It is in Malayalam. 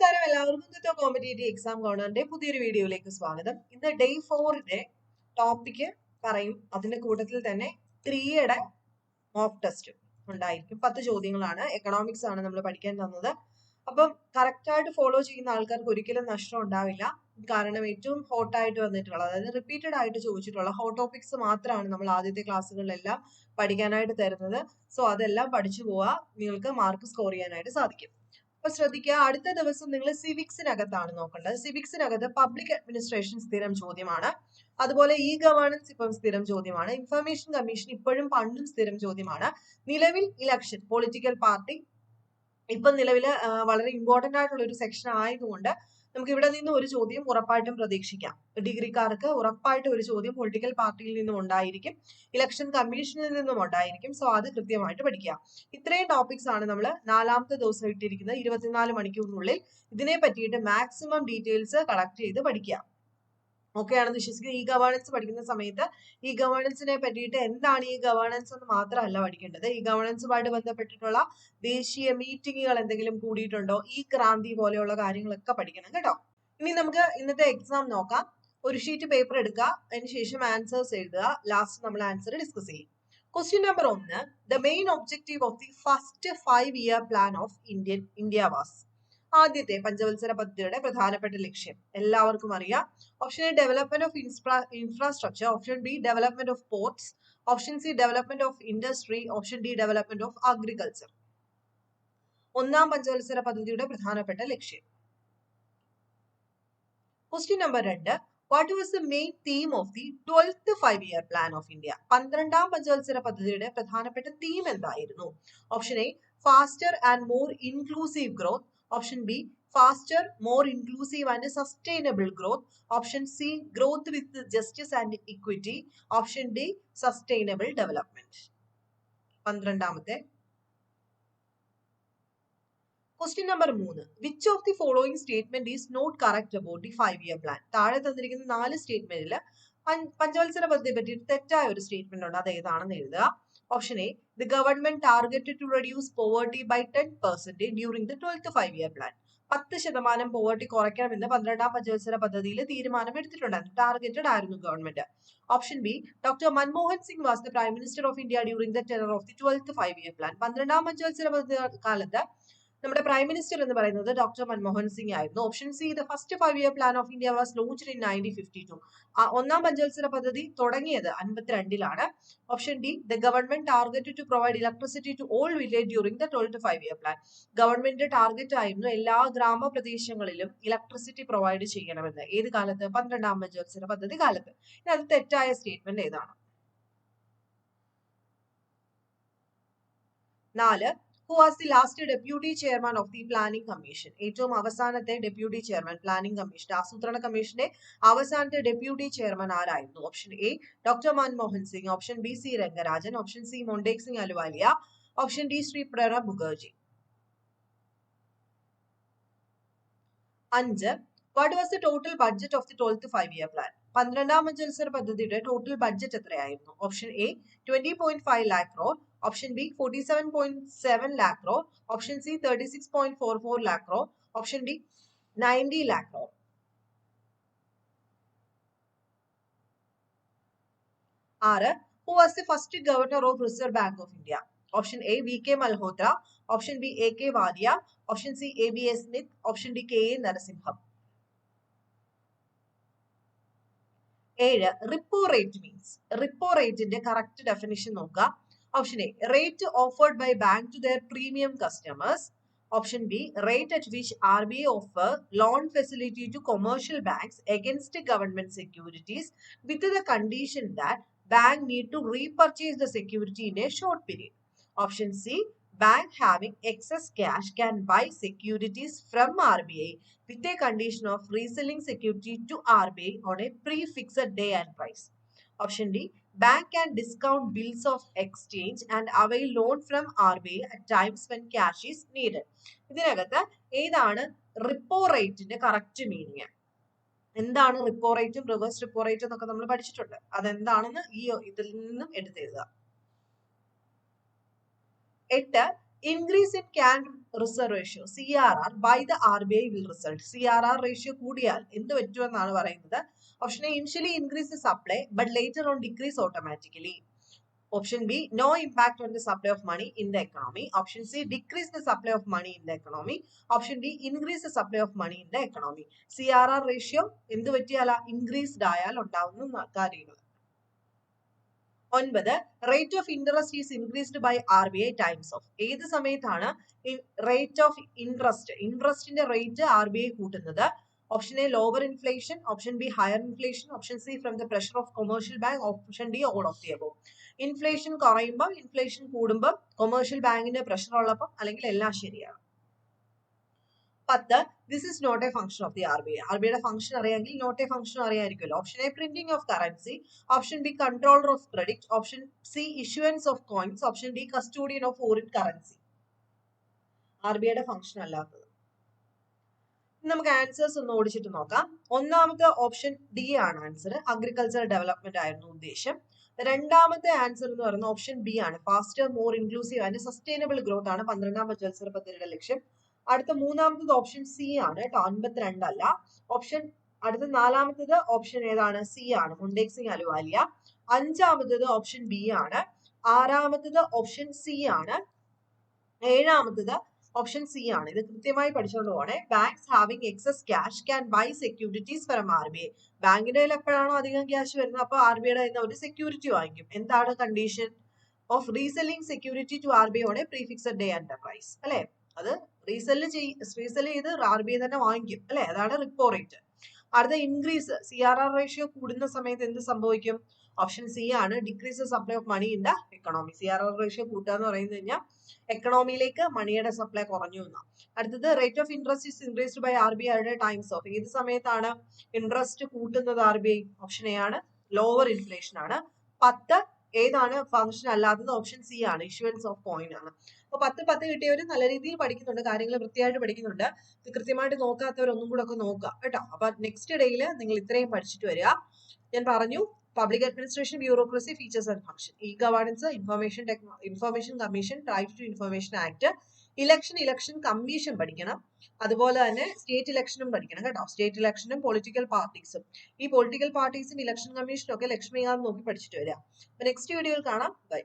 നമസ്കാരം. എല്ലാവർക്കും ഇന്നത്തെ കോമ്പറ്റേറ്റീവ് എക്സാം കോർണറിന്റെ പുതിയൊരു വീഡിയോയിലേക്ക് സ്വാഗതം. ഇന്ന് ഡേ ഫോറിന്റെ ടോപ്പിക് പറയും. അതിന്റെ കൂട്ടത്തിൽ തന്നെ ത്രീയുടെ മോക്ക് ടെസ്റ്റ് ഉണ്ടായിരിക്കും. പത്ത് ചോദ്യങ്ങളാണ്. എക്കണോമിക്സ് ആണ് നമ്മൾ പഠിക്കാൻ തന്നത്. അപ്പം കറക്റ്റായിട്ട് ഫോളോ ചെയ്യുന്ന ആൾക്കാർക്ക് ഒരിക്കലും നഷ്ടം ഉണ്ടാവില്ല. കാരണം ഏറ്റവും ഹോട്ടായിട്ട് വന്നിട്ടുള്ള അതായത് റിപ്പീറ്റഡ് ആയിട്ട് ചോദിച്ചിട്ടുള്ള ഹോട്ട് ടോപ്പിക്സ് മാത്രമാണ് നമ്മൾ ആദ്യത്തെ ക്ലാസ്സുകളിലെല്ലാം പഠിക്കാനായിട്ട് തരുന്നത്. സോ അതെല്ലാം പഠിച്ചു പോവാ. നിങ്ങൾക്ക് മാർക്ക് സ്കോർ ചെയ്യാനായിട്ട് സാധിക്കും. അപ്പൊ ശ്രദ്ധിക്കുക. അടുത്ത ദിവസം നിങ്ങൾ സിവിക്സിനകത്താണ് നോക്കേണ്ടത്. സിവിക്സിനകത്ത് പബ്ലിക് അഡ്മിനിസ്ട്രേഷൻ സ്ഥിരം ചോദ്യമാണ്. അതുപോലെ ഇ ഗവേണൻസ് ഇപ്പം സ്ഥിരം ചോദ്യമാണ്. ഇൻഫർമേഷൻ കമ്മീഷൻ ഇപ്പോഴും പണ്ടും സ്ഥിരം ചോദ്യമാണ്. നിലവിൽ ഇലക്ഷൻ പൊളിറ്റിക്കൽ പാർട്ടി ഇപ്പം നിലവിൽ വളരെ ഇമ്പോർട്ടന്റ് ആയിട്ടുള്ള ഒരു സെക്ഷൻ ആയതുകൊണ്ട് നമുക്ക് ഇവിടെ നിന്ന് ഒരു ചോദ്യം ഉറപ്പായിട്ടും പ്രതീക്ഷിക്കാം. ഡിഗ്രിക്കാർക്ക് ഉറപ്പായിട്ടും ഒരു ചോദ്യം പൊളിറ്റിക്കൽ പാർട്ടിയിൽ നിന്നും ഉണ്ടായിരിക്കും. ഇലക്ഷൻ കമ്മീഷനിൽ നിന്നും ഉണ്ടായിരിക്കും. സോ അത് കൃത്യമായിട്ട് പഠിക്കുക. ഇത്രയും ടോപ്പിക്സ് ആണ് നമ്മൾ നാലാമത്തെ ദിവസം ഇട്ടിരിക്കുന്നത്. ഇരുപത്തിനാല് മണിക്കൂറിനുള്ളിൽ ഇതിനെ പറ്റിയിട്ട് മാക്സിമം ഡീറ്റെയിൽസ് കളക്ട് ചെയ്ത് പഠിക്കുക. ഓക്കെ വിശ്വസിക്കുന്നത്. ഈ ഗവേണൻസ് പഠിക്കുന്ന സമയത്ത് ഈ ഗവേണൻസിനെ പറ്റിയിട്ട് എന്താണ് ഈ ഗവേണൻസ് എന്ന് മാത്രമല്ല പഠിക്കേണ്ടത്. ഈ ഗവേണൻസുമായിട്ട് ബന്ധപ്പെട്ടിട്ടുള്ള ദേശീയ മീറ്റിങ്ങുകൾ എന്തെങ്കിലും കൂടിയിട്ടുണ്ടോ? ഈ ക്രാന്തി പോലെയുള്ള കാര്യങ്ങളൊക്കെ പഠിക്കണം കേട്ടോ. ഇനി നമുക്ക് ഇന്നത്തെ എക്സാം നോക്കാം. ഒരു ഷീറ്റ് പേപ്പർ എടുക്കുക. അതിന് ശേഷം ആൻസേഴ്സ് എഴുതുക. ലാസ്റ്റ് നമ്മൾ ആൻസർ ഡിസ്കസ് ചെയ്യും. ക്വസ്റ്റ്യൻ നമ്പർ ഒന്ന്. The main objective of the first five year plan of Indian India was ആദ്യത്തെ പഞ്ചവത്സര പദ്ധതിയുടെ പ്രധാനപ്പെട്ട ലക്ഷ്യം. എല്ലാവർക്കും അറിയാം. Option A development of infra infrastructure option B development of ports option C development of industry option D development of agriculture ഒന്നാം പഞ്ചവത്സര പദ്ധതിയുടെ പ്രധാനപ്പെട്ട ലക്ഷ്യം. ക്വസ്റ്റ്യൻ നമ്പർ രണ്ട്. What was the main theme of the twelfth five year plan of India പന്ത്രണ്ടാം പഞ്ചവത്സര പദ്ധതിയുടെ പ്രധാനപ്പെട്ട തീം എന്തായിരുന്നു? Option A faster and more inclusive growth option B faster more inclusive and sustainable growth option C growth with justice and equity option D sustainable development പന്ത്രണ്ടാമത്തെ. ക്വസ്റ്റ്യൻ നമ്പർ മൂന്ന്. Which of the following statement is not correct about the five year plan താഴെ തന്നിരിക്കുന്ന നാല് സ്റ്റേറ്റ്മെന്റിൽ പഞ്ചവത്സര പദ്ധതിയെ പറ്റി തെറ്റായ ഒരു സ്റ്റേറ്റ്മെന്റ് ഉണ്ട്. അത് ഏതാണെന്ന് എഴുതുക. Option A the government targeted to reduce poverty by ten percent during the twelfth five year plan പത്ത് ശതമാനം പോവർട്ടി കുറയ്ക്കണമെന്ന് പന്ത്രണ്ടാം പഞ്ചവത്സര പദ്ധതിയിൽ തീരുമാനം എടുത്തിട്ടുണ്ടായിരുന്നു ടാർഗറ്റഡ് ആയിരുന്നു government option B doctor Manmohan Singh was the prime minister of India during the tenure of the twelfth five year plan പന്ത്രണ്ടാം പഞ്ചവത്സര പദ്ധതി കാലത്ത് നമ്മുടെ പ്രൈം മിനിസ്റ്റർ എന്ന് പറയുന്നത് ഡോക്ടർ മൻമോഹൻ സിംഗ് ആയിരുന്നു. Option C the first five year plan of India was launched in nineteen fifty two ഒന്നാം പഞ്ചവത്സര പദ്ധതി തുടങ്ങിയത് അൻപത്തിരണ്ടിലാണ്. Option D the government target to provide electricity to all village during the twelfth five year plan government target ആയിരുന്നു എല്ലാ ഗ്രാമപ്രദേശങ്ങളിലും ഇലക്ട്രിസിറ്റി പ്രൊവൈഡ് ചെയ്യണമെന്ന്. ഏത് കാലത്ത്? പന്ത്രണ്ടാം പഞ്ചവത്സര പദ്ധതി കാലത്ത്. ഇനി അത് തെറ്റായ സ്റ്റേറ്റ്മെന്റ് ഏതാണ്. നാല് who was the last deputy chairman of the planning commission ഏറ്റവും അവസാനത്തെ ഡെപ്യൂട്ടി ചെയർമാൻ പ്ലാനിംഗ് കമ്മീഷൻ ആസൂത്രണ കമ്മീഷന്റെ അവസാനത്തെ ഡെപ്യൂട്ടി ചെയർമാൻ ആരായിരുന്നു? Option A doctor Manmohan Singh. Option B C Rangarajan. Option C Montek Singh Ahluwalia. Option D Shri Pranab Mukherjee. അഞ്ച് what was the total budget of the twelfth five year plan പന്ത്രണ്ടാം പഞ്ചവത്സര പദ്ധതിയുടെ ടോട്ടൽ ബഡ്ജറ്റ് എത്രയായിരുന്നു? Option A twenty point five lakh crore crore option C thirty six point four four lakh crore option D ninety lakh crore ആറ് who was the first governor of Reserve Bank of India option A V K Malhotra option B A K Wadia option C A B S Smith option D K A Narasimham ഏഴ് റിപ്പോ റേറ്റ് മീൻസ് റിപ്പോ റേറ്റിന്റെ കറക്റ്റ് ഡെഫിനിഷൻ നോക്കുക. Option A. Rate offered by bank to their premium customers. Option B. Rate at which RBI offer loan facility to commercial banks against government securities with the condition that bank need to repurchase the security in a short period. Option C. Bank having excess cash can buy securities from RBI with a condition of reselling security to RBI on a pre-fixed day and price. Option D bank and discount bills of exchange and avail loan from RBI at times when cash is needed. ഇതിനകത്ത് ഏതാണ് റിപ്പോ റേറ്റിന്റെ കറക്റ്റ് മീനിങ് എന്താണ് റിപ്പോ റേറ്റും റിവേഴ്സ് റിപ്പോ റേറ്റും എന്നൊക്കെ നമ്മൾ പഠിച്ചിട്ടുണ്ട്. അതെന്താണെന്ന് ഈ ഇതിൽ നിന്നും എടുത്തെഴുതുക എട്ട് increase in cash reserve ratio C R R by the R B I will result C R R ratio കൂടിയാൽ എന്ത് പറ്റുമെന്നാണ് പറയുന്നത് option A initially increase the supply but later on decrease automatically Option B, no impact on the supply of money in the economy. Option C, decrease the supply of money in the economy. Option D, increase the supply of money in the economy. CRR ratio എന്ത് പറ്റിയാല ഇൻക്രീസ്ഡ് ആയാൽ ഉണ്ടാവുന്ന കാര്യങ്ങൾ ഒൻപത് rate of interest is increased by R B I times of ഏത് സമയത്താണ് റേറ്റ് ഓഫ് ഇൻട്രസ്റ്റ് ഇൻട്രസ്റ്റിന്റെ റേറ്റ് ആർ ബി ഐ കൂട്ടുന്നത്. Option A lower inflation option B higher inflation option C from the pressure of commercial bank option D all of the inflation കുറയുമ്പോൾ ഇൻഫ്ലേഷൻ കൂടുമ്പോൾ കൊമേഴ്ഷ്യൽ ബാങ്കിന്റെ പ്രഷർ ഉള്ളപ്പം അല്ലെങ്കിൽ എല്ലാം ശരിയാണ്. പത്ത് this is not a function of the R B R B ഐയുടെ ഫംഗ്ഷൻ അറിയാമെങ്കിൽ not a function അറിയാമായിരിക്കുമല്ലോ. Option A printing of currency option B controller of credit option C issuance of coins option D custodian of foreign currency R B ഐയുടെ ഫംഗ്ഷൻ അല്ലാത്തത്. നമുക്ക് ആൻസേഴ്സ് ഒന്ന് ഓടിച്ചിട്ട് നോക്കാം. ഒന്നാമത്തെ ഓപ്ഷൻ ഡി ആണ് ആൻസർ അഗ്രികൾച്ചർ ഡെവലപ്മെന്റ് ആയിരുന്നു ഉദ്ദേശം. രണ്ടാമത്തെ ആൻസർ എന്ന് പറയുന്നത് ഓപ്ഷൻ ബി ആണ്. Faster more inclusive and sustainable growth ആണ് പന്ത്രണ്ടാം പഞ്ചവത്സര പദ്ധതിയുടെ ലക്ഷ്യം. അടുത്ത മൂന്നാമത്തത് ഓപ്ഷൻ സി ആണ് കേട്ടോ. അൻപത്തിരണ്ടല്ല ഓപ്ഷൻ അടുത്ത നാലാമത്തത് ഓപ്ഷൻ ഏതാണ്? സി ആണ്. മുണ്ടേക് സിംഗ് അലുവാലിയ. അഞ്ചാമത്തത് ഓപ്ഷൻ ബി ആണ്. ആറാമത്തത് ഓപ്ഷൻ സി ആണ്. ഏഴാമത്തത് ഓപ്ഷൻ സി ആണ്. ഇത് കൃത്യമായി പഠിച്ചുകൊണ്ട് പോകണേ banks having excess cash can buy securities from R B I ബാങ്കിന്റെ കയ്യിൽ എപ്പോഴാണോ അധികം ക്യാഷ് വരുന്നത് അപ്പോൾ ആർ ബി ഐയുടെ കയ്യിൽ ഒരു സെക്യൂരിറ്റി വാങ്ങിക്കും. എന്താണ് condition of reselling security to R B I prefixed day enterprise അല്ലെ? അത് റീസെൽ ചെയ് റീസെൽ ചെയ്ത് ആർ ബി ഐ തന്നെ വാങ്ങിക്കും അല്ലെ? അതാണ് റിപ്പോ റേറ്റ് അടുത്ത increase C R R ratio കൂടുന്ന സമയത്ത് എന്ത് സംഭവിക്കും? ഓപ്ഷൻ സി ആണ് decrease supply of money in the economy C R R ratio കൂട്ടുക എന്ന് പറയുന്നത് കഴിഞ്ഞാൽ എക്കണോമിയിലേക്ക് മണിയുടെ സപ്ലൈ കുറഞ്ഞു എന്നാണ് അടുത്തത് rate of interest is increased by R B ഐയുടെ ടൈംസ് ഓഫ് ഏത് സമയത്താണ് ഇൻട്രസ്റ്റ് കൂട്ടുന്നത് R B I option A ആണ് ലോവർ ഇൻഫ്ലേഷൻ ആണ്. പത്ത് ഏതാണ് ഫംഗ്ഷൻ അല്ലാത്തത് ഓപ്ഷൻ സി ആണ് ഇഷ്യൂവൻസ് ഓഫ് കോയിൻ ആണ്. അപ്പൊ പത്ത് പത്ത് കിട്ടിയവർ നല്ല രീതിയിൽ പഠിക്കുന്നുണ്ട് കാര്യങ്ങൾ വൃത്തിയായിട്ട് പഠിക്കുന്നുണ്ട്. കൃത്യമായിട്ട് നോക്കാത്തവർ ഒന്നും കൂടെ ഒക്കെ നോക്കുക കേട്ടോ. അപ്പൊ നെക്സ്റ്റ് ഡേയിൽ നിങ്ങൾ ഇത്രയും പഠിച്ചിട്ട് വരിക. ഞാൻ പറഞ്ഞു public administration bureaucracy features and function e governance information techno information commission right to information act election election commission പഠിക്കണം. അതുപോലെ തന്നെ സ്റ്റേറ്റ് ഇലക്ഷനും പഠിക്കണം കേട്ടോ. സ്റ്റേറ്റ് ഇലക്ഷനും പൊളിറ്റിക്കൽ പാർട്ടീസും ഈ പൊളിറ്റിക്കൽ പാർട്ടീസും ഇലക്ഷൻ കമ്മീഷനും ഒക്കെ ലക്ഷ്മികാന്ത് നോക്കി പഠിച്ചിട്ട് വരിക നെക്സ്റ്റ് വീഡിയോയിൽ കാണാം. ബൈ